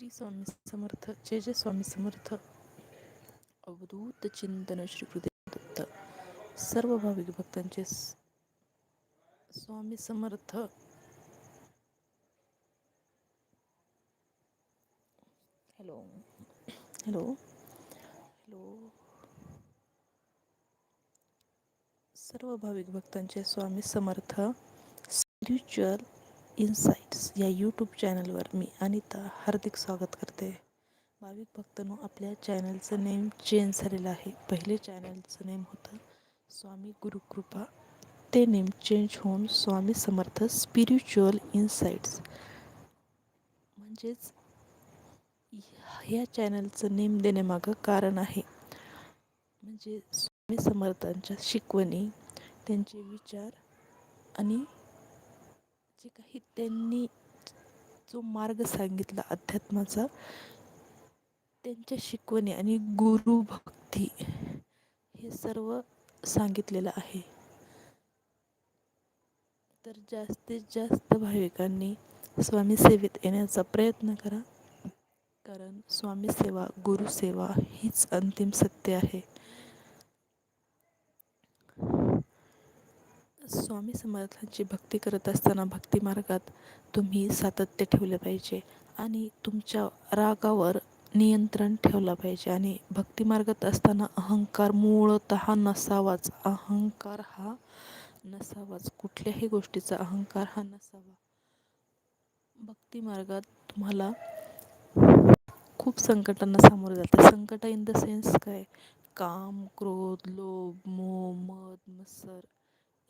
श्री स्वामी समर्थ जय जय स्वामी समर्थ. अवधूत चिंतन श्री गुरुदेव दत्त सर्व भाविक भक्तांचे Swami Samarth. Hello. Hello. Hello. सर्व भाविक भक्तांचे स्वामी समर्थ. स्पिरिच्युअल इन्साईट्स या यूट्यूब चॅनलवर मी अनिता हार्दिक स्वागत करते. भाविक भक्तनो आपल्या चॅनलचं नेम चेंज झालेलं आहे. पहिले चॅनलचं नेम होतं स्वामी गुरुकृपा. ते नेम चेंज होऊन स्वामी समर्थ स्पिरिच्युअल इन्साईट्स म्हणजेच ह्या चॅनलचं नेम देण्यामागं कारण आहे. म्हणजे स्वामी समर्थांच्या शिकवणी त्यांचे विचार आणि जे काही त्यांनी जो मार्ग सांगितला अध्यात्माचा त्यांच्या शिकवणी आणि गुरुभक्ती हे सर्व सांगितलेलं आहे. तर जास्तीत जास्त भाविकांनी स्वामी सेवेत येण्याचा प्रयत्न करा. कारण स्वामी सेवा गुरुसेवा हीच अंतिम सत्य आहे. स्वामी समर्थांची भक्ती करत असताना भक्ती मार्गात तुम्ही सातत्य ठेवले पाहिजे आणि तुमच्या रागावर नियंत्रण ठेवला पाहिजे. आणि भक्ती मार्गात असताना अहंकार मूळतः नसावाच. अहंकार हा नसावाच. कुठल्याही गोष्टीचा अहंकार हा नसावा. भक्ती मार्गात तुम्हाला खूप संकटांना सामोरे जाते. संकट इन द सेन्स काय? काम क्रोध लोभ मोह मद मत्सर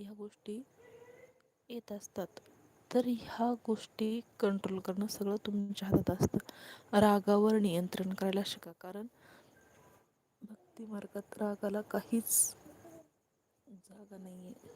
ह्या गोष्टी येत असतात. तर ह्या गोष्टी कंट्रोल करणं सगळं तुमच्या हातात असतं. रागावर नियंत्रण करायला शिका. कारण भक्ती मार्गात रागाला काहीच जागा नाही आहे